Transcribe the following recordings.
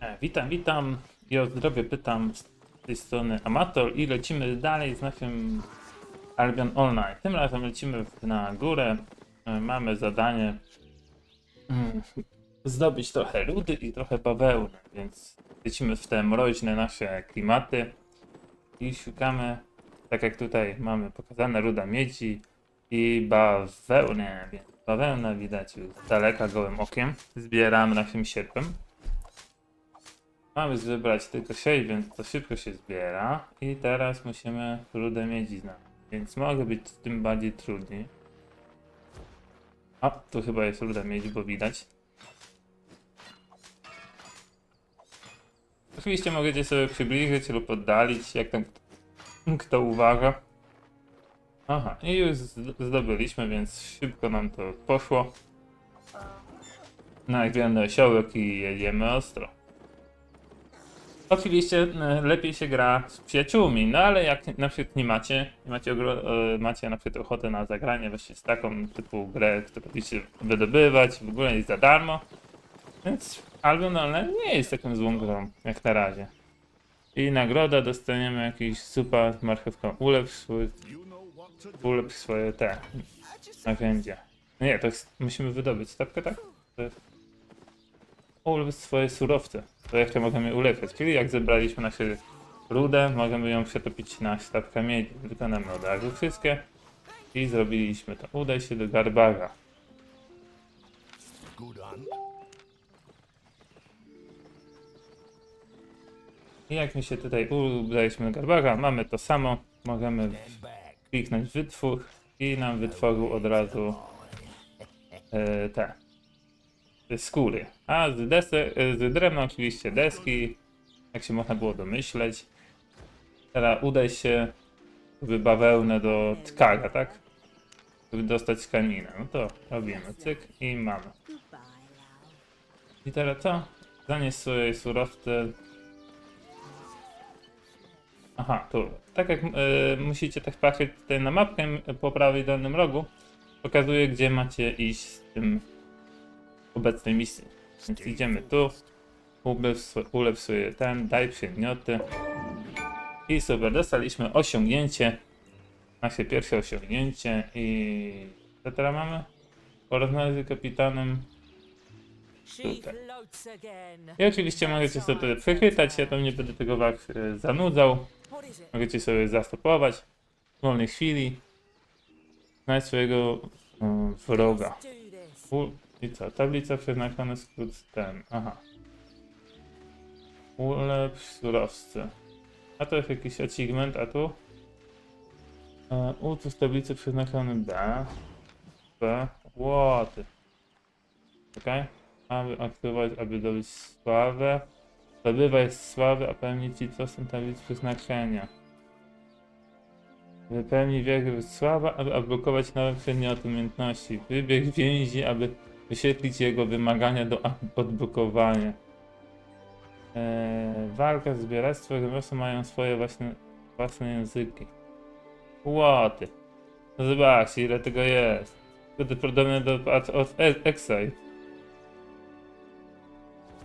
E, Witam, witam i o zdrowie pytam z tej strony Amator i lecimy dalej z naszym Albion Online. Tym razem lecimy na górę. E, Mamy zadanie mm, zdobyć trochę rudy i trochę bawełny, więc lecimy w te mroźne nasze klimaty i szukamy, tak jak tutaj mamy pokazane, ruda miedzi i bawełnę, więc bawełnę widać już z daleka gołym okiem. Zbieram naszym sierpem. Mamy zebrać tylko 6, więc to szybko się zbiera. I teraz musimy rudę miedzi znaleźć. Więc mogę być tym bardziej trudniej. A, tu chyba jest ruda miedzi, bo widać. Oczywiście możecie sobie przybliżyć lub oddalić, jak tam kto uważa. Aha, i już zdobyliśmy, więc szybko nam to poszło. Nagrany osiołek i jedziemy ostro. Oczywiście e, lepiej się gra z przyjaciółmi, no ale jak na przykład nie macie, nie macie, e, macie na przykład ochotę na zagranie właśnie z taką typu grę, którą będziecie wydobywać, w ogóle jest za darmo, więc Albion Online nie jest taką złą grą, jak na razie. I nagroda dostaniemy jakiś super marchewką. Ulepsz, swój, ulepsz swoje te narzędzia. Nie, to jest, musimy wydobyć, tak? tak? Ulepsz swoje surowce. To jeszcze możemy ulepszać. Czyli jak zebraliśmy nasze rudę, możemy ją przetopić na statkę miedzi. Wykonamy od razu wszystkie i zrobiliśmy to. Udaj się do garbarza. I jak my się tutaj udaliśmy do garbarza, mamy to samo. Możemy kliknąć wytwór i nam wytworzył od razu e, te skóry. A z, desek, z drewna oczywiście deski, jak się można było domyśleć. Teraz udaj się w do tkara, tak? Żeby dostać tkaninę. No to robimy cyk i mamy. I teraz co? Zanieś swoje surowce. Aha, tu. Tak jak e, musicie też patrzeć tutaj na mapkę po prawej dolnym rogu, pokazuje gdzie macie iść z tym obecnej misji. Więc idziemy tu, ulepsz, sobie ten, daj przedmioty. I super, dostaliśmy osiągnięcie. Nasze pierwsze osiągnięcie i co teraz mamy? Porozmawiać z kapitanem. Tutaj. I oczywiście możecie sobie tutaj przechwytać, ja tam nie będę tego was zanudzał. Możecie sobie zastopować w wolnej chwili. Znajdź swojego e, wroga. I co? Tablica przeznaczona skrót ten. Aha. Ulepsz surowce. A to jest jakiś achievement, a tu? E, Utwórz tablicę przeznaczony B. B. Łoty. Czekaj. Aby aktywować, aby dobyć sławę. Zdobywaj sławę, a pełni ci co są tablice przeznaczenia. Wypełnij wiek sława, aby odblokować nowe przedmioty umiejętności. Wybieg więzi, aby wyświetlić jego wymagania do odblokowania. Eee, walka, zbieractwo, rzemiosło mają swoje własne, własne języki. Łoty. No zobaczcie, ile tego jest. To podobne do od E- Exile.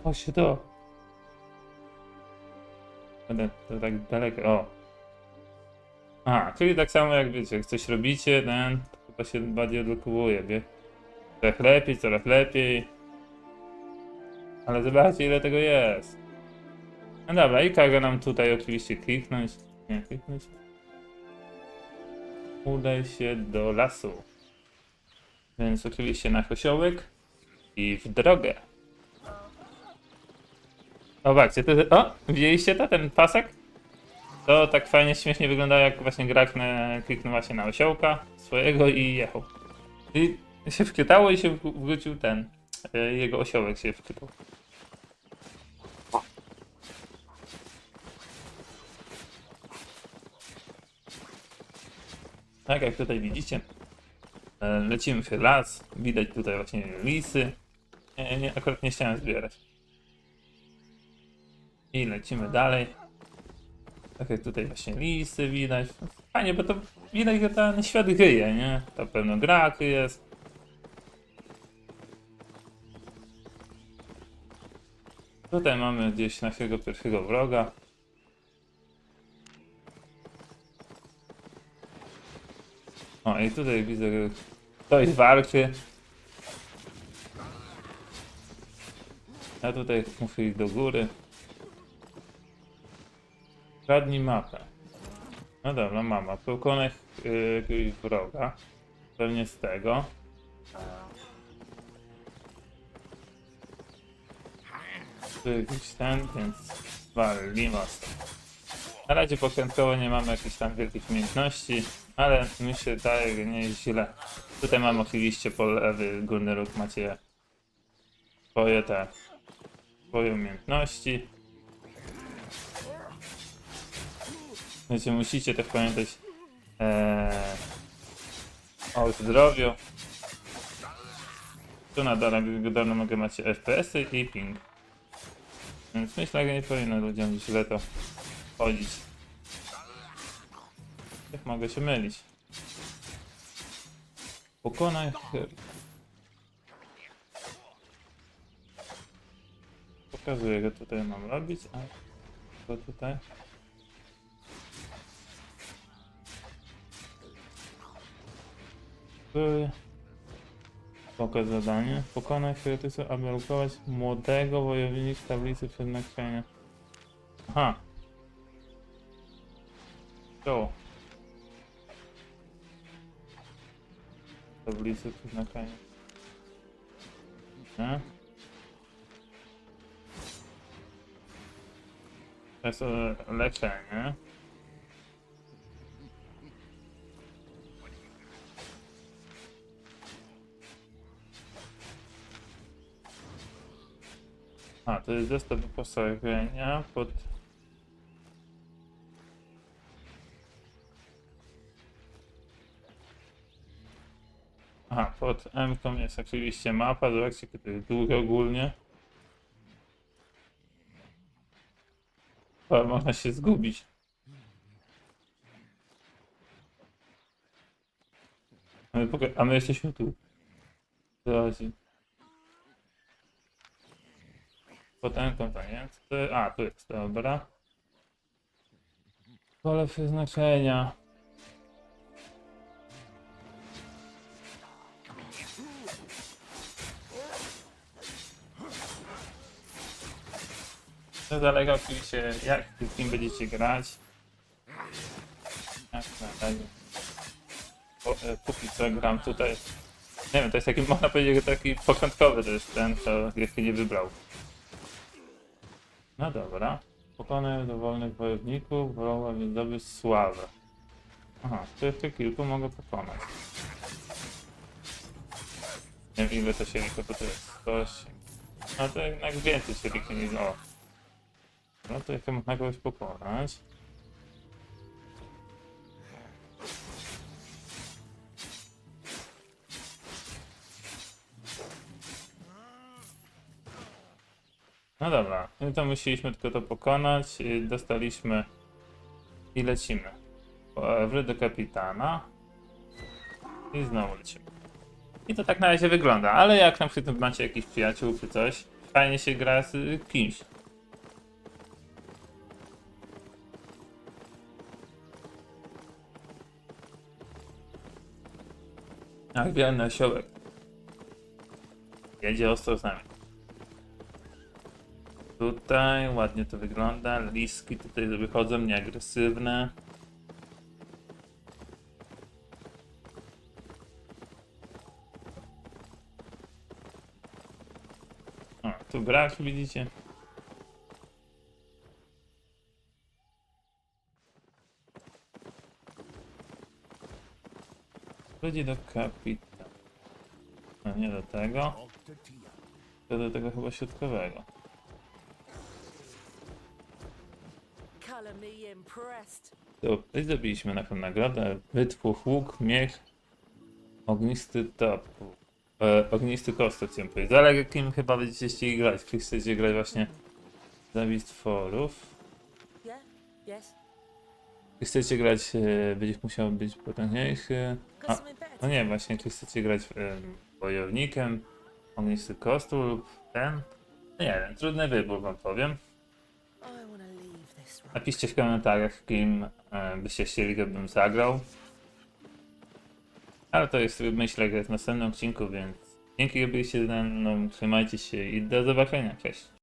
O się to. Będę to tak daleko. O. A, czyli tak samo jak wiecie, jak coś robicie, ten, to chyba się bardziej odblokowuje, wie? Coraz lepiej, coraz lepiej. Ale zobaczcie ile tego jest. No dobra, i każe nam tutaj oczywiście kliknąć. Nie, kliknąć. Udaj się do lasu. Więc oczywiście na osiołek i w drogę. Zobaczcie, to, o, widzieliście to, ten pasek? To tak fajnie, śmiesznie wygląda, jak właśnie gra kliknę- kliknął właśnie na osiołka swojego i jechał. I się wczytało i się wrócił ten, e, jego osiołek się wczytał. Tak jak tutaj widzicie, e, lecimy w las, widać tutaj właśnie lisy. Nie, nie, akurat nie chciałem zbierać. I lecimy dalej. Tak jak tutaj właśnie lisy widać. Fajnie, bo to widać, że ten świat gryje, nie? To pewno gra jest. Tutaj mamy gdzieś naszego pierwszego wroga. O, i tutaj widzę, że ktoś walczy. Ja tutaj muszę iść do góry. Kradnij mapę. No dobra, mama. Pokonaj yy, wroga. Pewnie z tego. Jakiś ten, więc walimy ostro. Na razie początkowo nie mamy jakichś tam wielkich umiejętności, ale mi się daje, że nie jest źle. Tutaj mam oczywiście po lewy górny róg, macie swoje te swoje umiejętności. Wiecie, musicie też pamiętać ee, o zdrowiu. Tu na dole, dole mogę macie FPS-y i ping. Więc myślę, że nie powinno ludziom źle to chodzić. Jak mogę się mylić? Pokonaj. Pokazuję, że tutaj mam robić, a co tutaj? Były. Pokaz zadanie. Pokonaj Hyrytysa, aby ukołać młodego wojownika w tablicy przeznaczenia. Aha. To. Tablicy przeznaczenia. Nie? To jest e, leczenie. Zestaw wyposażenia pod... Aha, pod M jest oczywiście mapa, zobaczcie, to jest dużo ogólnie. Ale można się zgubić. A my, a my jesteśmy tu. Zobaczcie. Potem konferencję. A, tu jest, dobra. Pole przeznaczenia. To zależy oczywiście jak z kim będziecie grać. Jak na razie. E, póki co gram tutaj. Nie wiem, to jest taki, można powiedzieć, taki początkowy to jest ten, kto jeszcze nie wybrał. No dobra. Pokonaj dowolnych wojowników, wroga więc zdobyć sławę. Aha, to jeszcze kilku mogę pokonać. Nie wiem ile to się liczy, bo to jest 108. No to jednak więcej się liczy niż o. No to jeszcze można kogoś pokonać. No dobra, no to musieliśmy tylko to pokonać. Dostaliśmy i lecimy. E, Wry do kapitana. I znowu lecimy. I to tak na razie wygląda, ale jak na przykład macie jakichś przyjaciół czy coś, fajnie się gra z y, kimś. Ach, wielny osiołek. Jedzie ostro z nami. Tutaj ładnie to wygląda. Liski tutaj wychodzą nieagresywne. O, tu brak, widzicie? Chodzi do kapitana. No nie do tego. To do tego chyba środkowego. To zdobyliśmy na nagrodę. Wytwór łuk, miech, ognisty top. E, ognisty kostek chciałem powiedzieć. Ale kim chyba będziecie chcieli grać? Czy chcecie grać właśnie? Yeah? Yes? Czy chcecie grać, e, będziesz musiał być potężniejszy? A, no nie, właśnie, czy chcecie grać e, wojownikiem, ognisty kostur lub ten? Nie wiem, trudny wybór wam powiem. Napiszcie w komentarzach, kim e, byście chcieli, żebym zagrał. Ale to jest, myślę, że w następnym odcinku, więc dzięki, że byliście ze mną, trzymajcie się i do zobaczenia, cześć.